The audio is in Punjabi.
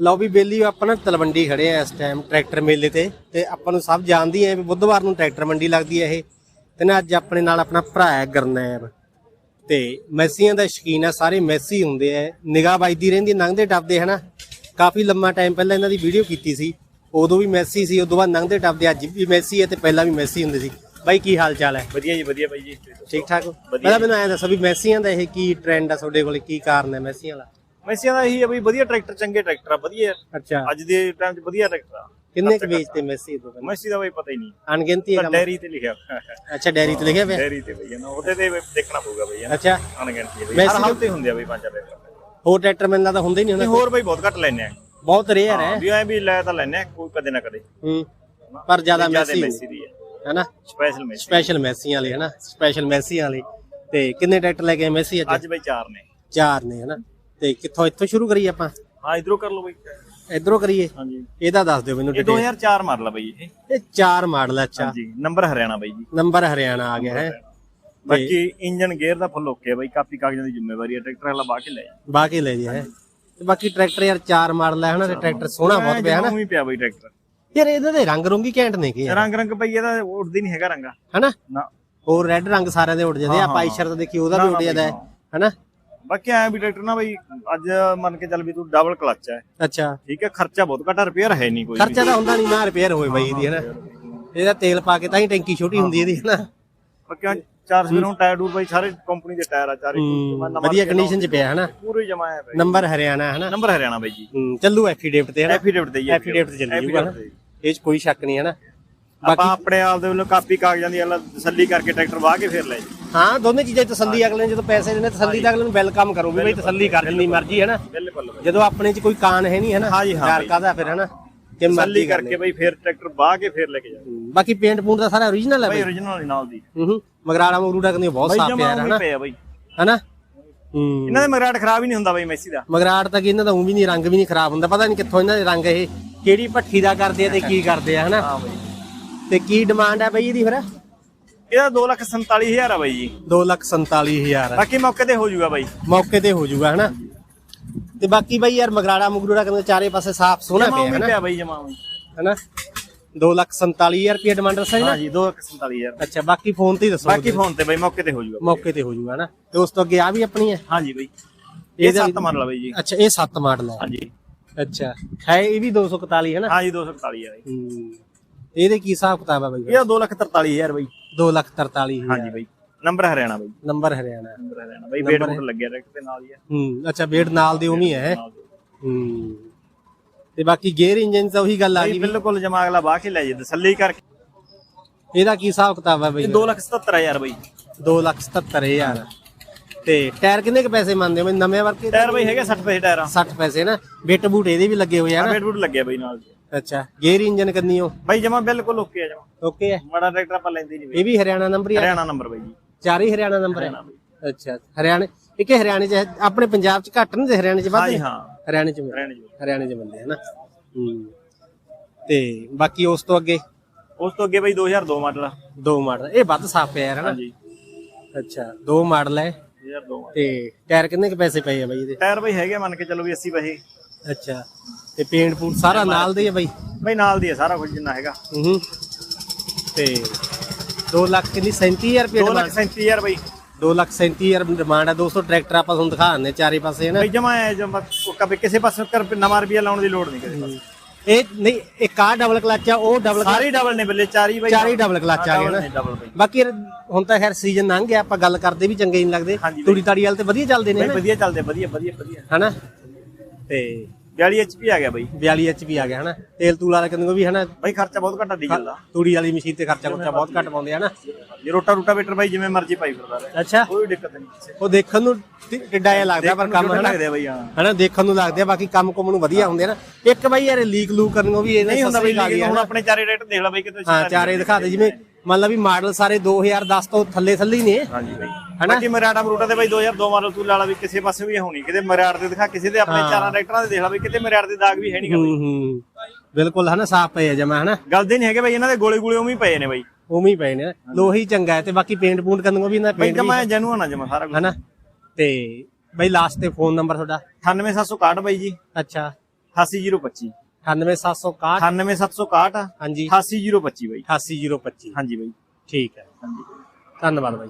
ਲਓ ਵੀ ਬੇਲੀ ਆਪਾਂ ਨਾ ਤਲਵੰਡੀ ਖੜੇ ਆ ਇਸ ਟਾਈਮ ਟਰੈਕਟਰ ਮੇਲੇ ਤੇ ਤੇ ਆਪਾਂ ਨੂੰ ਸਭ ਜਾਣਦੀ ਐ ਵੀ ਬੁੱਧਵਾਰ ਨੂੰ ਟਰੈਕਟਰ ਮੰਡੀ ਲੱਗਦੀ ਐ ਇਹ। ਤੇ ਨਾ ਅੱਜ ਆਪਣੇ ਨਾਲ ਆਪਣਾ ਭਰਾ ਹੈ ਗਰਨੈਬ। ਤੇ ਮੈਸੀਆਂ ਦਾ ਸ਼ੌਕੀਨ ਆ ਸਾਰੇ ਮੈਸੀ ਹੁੰਦੇ ਐ ਨਿਗਾਹ ਵੱਜਦੀ ਰਹਿੰਦੀ ਲੰਘਦੇ ਟੱਪਦੇ ਹਨਾ? ਕਾਫੀ ਲੰਮਾ ਟਾਈਮ ਪਹਿਲਾਂ ਇਹਨਾਂ ਦੀ ਵੀਡੀਓ ਕੀਤੀ ਸੀ। ਉਦੋਂ ਵੀ ਮੈਸੀ ਸੀ ਉਦੋਂ ਬਾਅਦ ਲੰਘਦੇ ਟੱਪਦੇ ਅੱਜ ਵੀ ਮੈਸੀ ਹੈ ਤੇ ਪਹਿਲਾਂ ਵੀ ਮੈਸੀ ਹੁੰਦੇ ਸੀ। ਬਾਈ ਕੀ ਹਾਲ ਚਾਲ ਹੈ? ਵਧੀਆ ਜੀ ਵਧੀਆ ਬਾਈ ਜੀ। ਠੀਕ ਠਾਕ ਪਹਿਲਾਂ ਮੈਨੂੰ ਐਂ ਦੱਸੋ ਵੀ ਮੈਸੀਆਂ ਦਾ ਇਹ ਕੀ ਟ੍ਰੈਂਡ ਆ ਤੁਹਾਡੇ ਕੋਲ ਕੀ ਕਾਰਨ ਹੈ ਮੈਸੀਆਂ ਦਾ ਮੈਸੀਆਂ ਦਾ ਇਹੀ ਹੈ ਬਈ ਵਧੀਆ ਟਰੈਕਟਰ ਚੰਗੇ ਟਰੈਕਟਰ ਆ ਵਧੀਆ। ਅੱਛਾ। ਅੱਜ ਦੇ ਟਾਈਮ 'ਚ ਵਧੀਆ ਟਰੈਕਟਰ ਆ। ਕਿੰਨੇ ਕੁ ਵੇਚਦੇ ਮੈਸੀ ਤੋਂ ਮੈਸੀ ਦਾ ਬਈ ਪਤਾ ਹੀ ਨਹੀਂ। ਅਣਗਿਣਤੀ ਹੈ ਡੈਰੀ ਤੇ ਲਿਖਿਆ ਅੱਛਾ ਡੈਰੀ ਤੇ ਲਿਖਿਆ ਪਿਆ? ਡੈਰੀ ਤੇ ਬਈ ਨਾ। ਉਹਦੇ ਤੇ ਦੇਖਣਾ ਪਊਗਾ ਬਈ ਨਾ। ਅੱਛਾ। ਅਣਗਿਣਤੀ ਬਈ। ਹਰ ਹਫ਼ਤੇ ਹੁੰਦੇ ਆ ਬਈ ਪੰਜ ਟਰੈਕਟਰ। ਹੋਰ ਟਰੈਕਟਰ ਮੈਨੂੰ ਲੱਗਦਾ ਹੁੰਦੇ ਹੀ ਨਹੀਂ ਨਹੀਂ ਹੁੰਦਾ ਹੋਰ ਬਈ ਬਹੁਤ ਘੱਟ ਲੈਨੇ ਆ। ਬਹੁਤ ਰੇਅਰ ਹੈ। ਵੀ ਐ ਵੀ ਲੈ ਤਾਂ ਲੈਨੇ ਆ ਕੋਈ ਕਦੇ ਨਾ ਕਦੇ। ਹੂੰ। ਪਰ ਜ਼ਿਆਦਾ ਮੈਸੀ ਮੈਸੀ ਦੀ ਹੈ। ਹੈਨਾ ਸਪੈਸ਼ਲ ਮੈਸੀ ਸਪੈਸ਼ਲ ਮੈਸੀਆਂ ਵਾਲੇ ਹੈਨਾ ਸਪੈਸ਼ਲ ਮੈਸੀਆਂ ਵਾਲੇ। ਤੇ ਕਿੰਨੇ ਟਰੈਕਟਰ ਲੈ ਕੇ ਮੈਸੀ ਅੱਜ? ਅੱਜ ਬਈ ਚਾਰ ਨੇ। ਚਾਰ ਨੇ ਹੈਨਾ ਤੇ ਕਿੱਥੋਂ ਇੱਥੋਂ ਸ਼ੁਰੂ ਕਰੀਏ ਆਪਾਂ? ਹਾਂ ਇਧਰੋਂ ਕਰ ਲਓ ਬਈ। ਇਧਰੋਂ ਕਰੀਏ? ਹਾਂਜੀ। ਇਹਦਾ ਦੱਸ ਦਿਓ ਮੈਨੂੰ ਇਹ ਡਿਟੇਲ 2004 ਮਾਡਲ ਆ ਬਈ ਇਹ। ਇਹ ਚਾਰ ਮਾਡਲ ਆ, ਅੱਛਾ। ਹਾਂਜੀ ਨੰਬਰ ਹਰਿਆਣਾ ਬਈ ਜੀ। ਨੰਬਰ ਹਰਿਆਣਾ ਆ ਗਿਆ ਹੈ। ਬਾਕੀ ਇੰਜਨ ਗੇਅਰ ਦਾ ਫੁੱਲ ਓਕੇ ਬਈ ਕਾਪੀ ਕਾਗਜ਼ਾਂ ਦੀ ਜ਼ਿੰਮੇਵਾਰੀ ਹੈ ਟਰੈਕਟਰ ਵਾਲਾ ਬਾਹ ਕੇ ਲੈ ਬਾਕੀ ਲੈ ਜੀ ਹੈ। ਤੇ ਬਾਕੀ ਟਰੈਕਟਰ ਯਾਰ ਚਾਰ ਮਾਡਲ ਹੈ ਹਨਾ ਤੇ ਟਰੈਕਟਰ ਸੋਹਣਾ ਬਹੁਤ ਪਿਆ ਹਨਾ ਉਹੀ ਪਿਆ ਬਈ ਟਰੈਕਟਰ। ਯਾਰ ਇਹਦੇ ਦੇ ਰੰਗ ਰੁੰਗੀ ਘੈਂਟ ਨੇ ਕੀ ਰੰਗ ਰੰਗ ਪਈ ਇਹਦਾ ਉੱਡਦੀ ਨਹੀਂ ਹੈਗਾ ਰੰਗਾ। ਹਨਾ ਨਾ? ਹੋਰ ਰੈੱਡ ਰੰਗ ਸਾਰਿਆਂ ਦੇ ਉੱਡ ਜਾਂਦੇ ਆ। ਪਾਈਸ਼ਰ ਤਾਂ ਦੇਖੀ ਉਹਦਾ ਵੀ ਉੱਡ ਜਾਂਦਾ ਹੈ। ਹਨਾ ਬਾਕੀ ਐ ਵੀ ਟਰੈਕਟਰ ਨਾ ਬਈ ਅੱਜ ਮੰਨ ਕੇ ਚੱਲ ਵੀ ਤੂੰ ਡਬਲ ਕਲਚ ਹੈ ਅੱਛਾ। ਠੀਕ ਹੈ ਖਰਚਾ ਬਹੁਤ ਘੱਟ ਰਿਪੇਅਰ ਹੈ ਨਹੀਂ ਕੋਈ ਖਰਚਾ ਤਾਂ ਹੁੰਦਾ ਨਹੀਂ ਨਾ ਰਿਪੇਅਰ ਹੋਏ ਬਾਈ ਇਹਦੀ ਹਨਾ ਇਹਦਾ ਤੇਲ ਪਾ ਕੇ ਤਾਂ ਹੀ ਟੈਂਕੀ ਛੋਟੀ ਹੁੰਦੀ ਇਹਦੀ ਹਨਾ ਬਾਕੀ ਆਹ ਚਾਰ ਸਵੇਰ ਹੁਣ ਟਾਇਰ ਡੂਰ ਬਈ ਸਾਰੇ ਕੰਪਨੀ ਦੇ ਟਾਇਰ ਆ ਚਾਰੇ ਹੂੰ, ਵਧੀਆ ਕੰਡੀਸ਼ਨ 'ਚ ਪਿਆ ਹਨਾ ਪੂਰੇ ਜਮਾਇਆ ਬਈ। ਨੰਬਰ ਹਰਿਆਣਾ ਹਨਾ ਨੰਬਰ ਹਰਿਆਣਾ ਬਈ ਜੀ। ਹੂੰ, ਚੱਲੂ ਐਫੀਡੇਵਿਟ ਤੇ ਹਨਾ ਐਫੀਡੇਵਿਟ ਤੇ ਜੀ ਐਫੀਡੇਵਿਟ ਤੇ ਚੱਲੀ ਜੂਗਾ ਇਹ 'ਚ ਕੋਈ ਸ਼ੱਕ ਨਹੀਂ ਹਨਾ ਆਪਾਂ ਆਪਣੇ ਆਪ ਦੇ ਵੱਲੋਂ ਕਾਪੀ ਕਾਗਜ਼ਾਂ ਦੀ ਅਗਲਾ ਤਸੱਲੀ ਕਰਕੇ ਟਰੈਕਟਰ ਵਾਹ ਕੇ ਫੇਰ ਲੈ ਜੀ ਹਾਂ ਦੋਨੇ ਚੀਜ਼ਾਂ ਤਸੱਲੀ ਅਗਲੇ ਨੇ ਜਦੋਂ ਪੈਸੇ ਦੇਣੇ ਤਸੱਲੀ ਤਾਂ ਅਗਲੇ ਨੂੰ ਵੈਲਕਮ ਕਰੋ ਵੀ ਬਈ ਤਸੱਲੀ ਕਰ ਜਿੰਨੀ ਮਰਜ਼ੀ ਹੈ ਨਾ। ਜਦੋਂ ਆਪਣੇ 'ਚ ਕੋਈ ਕਾਨ ਹੈ ਨਹੀਂ ਹੈ ਨਾ ਡਰ। ਕਾਹਦਾ ਫਿਰ ਹੈ ਨਾ? ਕਿ ਮਰਜ਼ੀ ਕਰ ਕਰਕੇ ਬਈ ਫੇਰ ਟਰੈਕਟਰ ਵਾਹ ਕੇ ਫੇਰ ਲੈ ਕੇ ਜਾ ਬਾਕੀ ਪੇਂਟ ਪੂੰਟ ਦਾ ਸਾਰਾ ਓਰੀਜਨਲ ਹੈ ਬਈ origignal ਨਾਲ ਦੀ। ਹੂੰ ਮਗਰਾੜਾ ਮਗਰੂੜਾ ਕਹਿੰਦੇ ਬਹੁਤ ਸਾਫ਼ ਪਿਆ ਹੈ ਨਾ। ਪਿਆ ਬਈ। ਹੈ ਨਾ? ਹੂੰ। ਇਹਨਾਂ ਦੇ ਮਗਰਾਟ ਖਰਾਬ ਹੀ ਨਹੀਂ ਹੁੰਦਾ ਬਈ ਮੈਸੀ ਦਾ। ਮਗਰਾੜ ਤਾਂ ਕਿ ਇਹਨਾਂ ਦਾ ਉਹ ਵੀ ਨਹੀਂ ਰੰਗ ਵੀ ਨਹੀਂ ਖਰਾਬ ਹੁੰਦਾ। ਪਤਾ ਨਹੀਂ ਕਿੱਥੋਂ ਇਹਨਾਂ ਦੇ ਰੰਗ ਇਹ ਕਿਹੜੀ ਭੱਠੀ ਦਾ ਕਰਦੇ ਆ ਤੇ ਕੀ ਕਰਦੇ ਆ ਹਨਾ ਹਾਂ ਬਈ। ਤੇ ਕੀ ਡਿਮਾਂਡ ਹੈ ਬਈ ਇਹਦੀ ਫਿਰ? ਇਹਦਾ 247000 ਆ ਬਾਈ ਜੀ? 247000 ਬਾਕੀ ਮੌਕੇ ਤੇ ਹੋ ਜਾਊਗਾ ਬਾਈ। ਮੌਕੇ ਤੇ ਹੋ ਜਾਊਗਾ ਹਨਾ? ਤੇ ਬਾਕੀ ਬਈ ਯਾਰ ਮਗਰਾੜਾ ਮਗਰੂੜਾ ਕਹਿੰਦੇ ਚਾਰੇ ਪਾਸੇ ਸਾਫ਼ ਸੋਹਣਾ ਪਿਆ ਹਨਾ? ਪਿਆ ਬਾਈ ਜਮਾ। ਹਨਾ? 247000 ਰੁਪਏ ਡਿਮਾਂਡ ਦੱਸਿਆ ਜੀ ਨਾ? ਹਾਂ ਜੀ 247000 ਅੱਛਾ ਬਾਕੀ ਫੋਨ ਤੇ ਦੱਸੋ। ਬਾਕੀ ਫੋਨ ਤੇ ਬਾਈ ਮੌਕੇ ਤੇ ਹੋ ਜਾਊਗਾ ਮੌਕੇ ਤੇ ਹੋ ਜਾਊਗਾ ਨਾ ਤੇ ਉਸ ਤੋਂ ਅੱਗੇ ਆ ਵੀ ਆਪਣੀ ਹੈ? ਹਾਂ ਜੀ ਬਾਈ ਇਹ ਇਹਦਾ- ਸੱਤ ਮੰਨ ਲਾ ਬਾਈ ਜੀ। ਅੱਛਾ ਇਹ 7 ਮਾਡਲ ਹੈ ਹਾਂ ਜੀ ਅੱਛਾ ਹੈ ਇਹ ਵੀ 241 ਹੈ ਨਾ ਹਾਂ ਜੀ 247 ਹੈ ਬਾਈ। ਹੂੰ ਇਹਦੇ ਕੀ ਹਿਸਾਬ ਕਿਤਾਬ ਹੈ ਬਈ ਇਹਦਾ 243000 ਬਾਈ। 243000 ਹਾਂ ਜੀ ਬਾਈ। ਨੰਬਰ ਹਰਿਆਣਾ ਬਾਈ। ਨੰਬਰ ਹਰਿਆਣਾ। ਨੰਬਰ ਹਰਿਆਣਾ। ਬਾਈ ਵੇਟ ਬੂਟ ਲੱਗਿਆ ਟਰੈਕਟਰ ਦੇ ਨਾਲ ਹੀ ਹੈ ਹੂੰ ਅੱਛਾ ਵੇਟ ਨਾਲ ਦੇ ਉਵੇਂ ਹੈ ਦੀ। ਹੂੰ। ਤੇ ਬਾਕੀ ਗੇਅਰ ਇੰਜਨ ਤਾਂ ਉਹੀ ਗੱਲ ਆ ਗਈ ਬਿਲਕੁਲ ਜਮਾ ਅਗਲਾ ਬਾਹ ਕੇ ਲੈ ਜੇ ਤਸੱਲੀ ਕਰਕੇ। ਇਹਦਾ ਕੀ ਹਿਸਾਬ ਕਿਤਾਬ ਹੈ ਬਈ? 277000 ਬਾਈ। 277000 ਤੇ ਟਾਇਰ ਕਿੰਨੇ ਕ ਪੈਸੇ ਮੰਨਦੇ ਹੋ ਬਈ? ਨਵੇਂ ਵਰਕੇ ਟਾਇਰ ਬਾਈ ਹੈਗੇ 60 ਪੈਸੇ ਟਾਇਰ। ਆ 60 ਪੈਸੇ ਨਾ। ਬਿੱਟ ਬੂਟ ਇਹਦੇ ਵੀ ਲੱਗੇ ਹੋਏ ਆ ਨਾ। ਵੇਟ ਬੂਟ ਲੱਗਿਆ ਬਾਈ ਨਾਲ ਅੱਛਾ ਗੇਅਰ ਇੰਜਨ ਕੰਨੀ ਹੋ ਬਾਈ ਜਮਾ ਬਿਲਕੁਲ ਓਕੇ ਆ ਜਮਾ। ਓਕੇ ਹੈ ਮਾੜਾ ਟਰੈਕਟਰ ਆਪਾਂ ਲੈਂਦੇ ਨਹੀਂ ਇਹ ਵੀ ਹਰਿਆਣਾ ਨੰਬਰ ਹੀ ਆ? ਹਰਿਆਣਾ ਨੰਬਰ ਬਾਈ ਜੀ। ਚਾਰ ਹੀ ਹਰਿਆਣਾ ਨੰਬਰ ਹੈ ਹਰਿਆਣਾ ਬਾਈ। ਅੱਛਾ ਹਰਿਆਣੇ ਇੱਕ ਇਹ ਹਰਿਆਣੇ ਚ ਹੈ, ਆਪਣੇ ਪੰਜਾਬ ਚ ਘੱਟ ਨਹੀਂ ਤੇ ਹਰਿਆਣੇ ਚ ਵੱਧ ਹਾਂ ਨੇ? ਹਾਂ। ਹਰਿਆਣੇ ਚ ਹਰਿਆਣੇ ਜੀ ਹਰਿਆਣੇ ਚ ਬੰਦੇ ਹਨਾ ਹੂੰ। ਤੇ ਬਾਕੀ ਉਸ ਤੋਂ ਅੱਗੇ? ਉਸ ਤੋਂ ਅੱਗੇ ਬਾਈ 2002 ਮਾਡਲ ਆ। ਦੋ ਮਾਡਲ ਇਹ ਵੱਧ ਸਾਫ਼ ਪਿਆ ਯਾਰ ਹਨਾ ਹਾਂਜੀ। ਅੱਛਾ ਦੋ ਮਾਡਲ ਹੈ। 2002 ਮਾਡਲ। ਤੇ ਟਾਇਰ ਕਿੰਨੇ ਕ ਪੈਸੇ ਪਏ ਆ ਬਾਈ ਇਹਦੇ? ਟਾਇਰ ਬਾਈ ਹੈਗੇ ਮੰਨ ਕੇ ਚੱਲੋ ਵੀ 80 ਪੈਸੇ। ਅੱਛਾ ਤੇ ਪੇਂਟ ਪੂੰਟ ਸਾਰਾ ਨਾਲ ਦੇ ਆ ਬਾਈ? ਬਾਈ ਨਾਲ ਦੀ ਹੈ ਸਾਰਾ ਕੁਝ ਜਿੰਨਾ ਹੈਗਾ। ਹੂੰ ਤੇ 2 ਲੱਖ ਕਿੰਨੀ? 37000 ਰੁਪਏ 2 ਡਿਮਾਂਡ ਲੱਖ 37000 ਬਾਈ। 2 ਲੱਖ 37000 ਡਿਮਾਂਡ ਹੈ ਦੋਸਤੋ ਟਰੈਕਟਰ ਆਪਾਂ ਤੁਹਾਨੂੰ ਦਿਖਾ ਦਿੰਦੇ ਚਾਰੇ ਪਾਸੇ ਨਾ? ਬਾਈ ਜਮਾ ਹੈ ਜਮਾ ਕਦੇ ਕਿਸੇ ਪਾਸੇ ਕਰ ਨਵਾਂ ਰੁਪਿਆ ਲਾਉਣ ਦੀ ਲੋੜ ਨਹੀਂ ਕਿਸੇ ਪਾਸੇ। ਇਹ ਨਹੀਂ ਇੱਕ ਆ ਡਬਲ ਕਲਚ ਆ ਉਹ ਡਬਲ ਸਾਰੇ ਡਬਲ ਨੇ ਬੱਲੇ ਚਾਰੀ ਬਾਈ। ਚਾਰੇ ਡਬਲ ਕਲਚ ਆ ਗਏ ਨਾ? ਡਬਲ ਬਾਈ। ਬਾਕੀ ਯਾਰ ਹੁਣ ਤਾਂ ਖੈਰ ਸੀਜ਼ਨ ਲੰਘ ਗਿਆ ਆਪਾਂ ਗੱਲ ਕਰਦੇ ਵੀ ਚੰਗੇ ਨਹੀਂ ਲੱਗਦੇ। ਹਾਂਜੀ ਬਾਈ। ਤੂੜੀ ਤਾੜੀ ਵਾਲੇ ਤੇ ਵਧੀਆ ਚੱਲਦੇ ਨੇ ਬਾਈ ਨਾ? ਵਧੀਆ ਚੱਲਦੇ ਵਧੀਆ ਵਧੀਆ ਵਧੀਆ। ਹਨਾ? ਤੇ 42 ਐਚਪੀ ਆ ਗਿਆ ਬਾਈ। 42 ਐਚਪੀ ਆ ਗਿਆ ਹਨਾ? ਤੇਲ ਤੂਲ ਵਾਲਾ ਕਹਿੰਦੇ ਵੀ ਹਨਾ? ਬਾਈ ਖਰਚਾ ਬਹੁਤ ਘੱਟ ਡੀਜ਼ਲ ਦਾ ਤੂੜੀ ਵਾਲੀ ਮਸ਼ੀਨ ਤੇ ਖਰਚਾ ਖੁਰਚਾ ਬਹੁਤ ਘੱਟ ਪਾਉਂਦੇ ਆ ਨਾ ਜੇ ਰੋਟਾ ਰੋਟਾ ਵੇਟਰ ਬਾਈ ਜਿਵੇਂ ਮਰਜ਼ੀ ਪਾਈ ਫਿਰਦਾ ਰਹੇ। ਅੱਛਾ। ਕੋਈ ਦਿੱਕਤ ਨਹੀਂ। ਉਹ ਦੇਖਣ ਨੂੰ ਟਿੱਡਾ ਜਿਹਾ ਲੱਗਦਾ ਪਰ ਕੰਮ ਹਨਾ? ਲੱਗਦੇ ਬਾਈ ਹਾਂ। ਹਨਾ ਦੇਖਣ ਨੂੰ ਲੱਗਦੇ ਆ ਬਾਕੀ ਕੰਮ ਕੁਮ ਨੂੰ ਵਧੀਆ ਹੁੰਦੇ ਨਾ। ਇੱਕ ਬਾਈ ਯਾਰ ਲੀਕ ਲੂਕ ਕਰਨ ਵੀ ਇਹਨੇ ਨਹੀਂ ਹੁੰਦਾ ਬਾਈ ਹੁਣ ਆਪਣੇ ਚਾਰੇ ਰੇਟ ਦੇਖ ਲੈ ਬਾਈ ਕਿਤੇ ਹਾਂ ਚਾਰੇ ਦਿਖਾ ਦੇ ਜਿਵੇਂ ਮੰਨ ਲਾ ਵੀ ਮਾਡਲ ਸਾਰੇ 2010 ਤੋਂ ਥੱਲੇ ਥੱਲੇ ਹੀ ਨੇ। ਹਾਂਜੀ ਬਾਈ। ਹਨਾ? ਬਾਕੀ ਮਰਾੜਾ ਮਰੂਟਾ ਤੇ ਬਾਈ 2002 ਮਾਡਲ ਤੂੰ ਲਾ ਲਾ ਵੀ ਕਿਸੇ ਪਾਸੇ ਵੀ ਹੋਣੀ ਕਿਤੇ ਮਰਾੜ ਦੇ ਦਿਖਾ ਕਿਸੇ ਦੇ ਆਪਣੇ ਚਾਰਾਂ ਟਰੈਕਟਰਾਂ ਦੇ ਦੇਖ ਲਾ ਵੀ ਕਿਤੇ ਮਰਾੜ ਦੇ ਦਾਗ ਵੀ ਹੈ ਨਹੀਂ ਹੂੰ ਬਿਲਕੁਲ ਹਨਾ ਸਾਫ਼ ਪਏ ਆ ਜਮਾ ਹਨਾ? ਗਲਦੇ ਨਹੀਂ ਹੈਗੇ ਬਾਈ ਇਹਨਾਂ ਦੇ ਗੋਲੇ ਗੋਲੇ ਉਵੇਂ ਹੀ ਪਏ ਨੇ ਬਾਈ। ਉਵੇਂ ਹੀ ਪਏ ਨੇ। ਲੋਹੀ ਚੰਗਾ ਹੈ ਤੇ ਬਾਕੀ ਪੇਂਟ ਪੂੰਟ ਕਰਨ ਨੂੰ ਵੀ ਇਹਨਾਂ ਪੇਂਟ ਵੀ ਜਮਾ ਜੈਨੂਅਨ ਆ ਜਮਾ ਸਾਰਾ ਕੁਝ ਹਨਾ? ਤੇ ਬਈ ਲਾਸਟ ਤੇ ਫੋਨ ਨੰਬਰ ਤੁਹਾਡਾ? 98761 ਬਾਈ ਜੀ। ਅੱਛਾ। 88025 98761. 98761 ਹਾਂਜੀ। 88025 ਬਾਈ। 88025 ਹਾਂਜੀ ਬਾਈ। ਠੀਕ ਹੈ ਹਾਂਜੀ ਧੰਨਵਾਦ ਬਾਈ।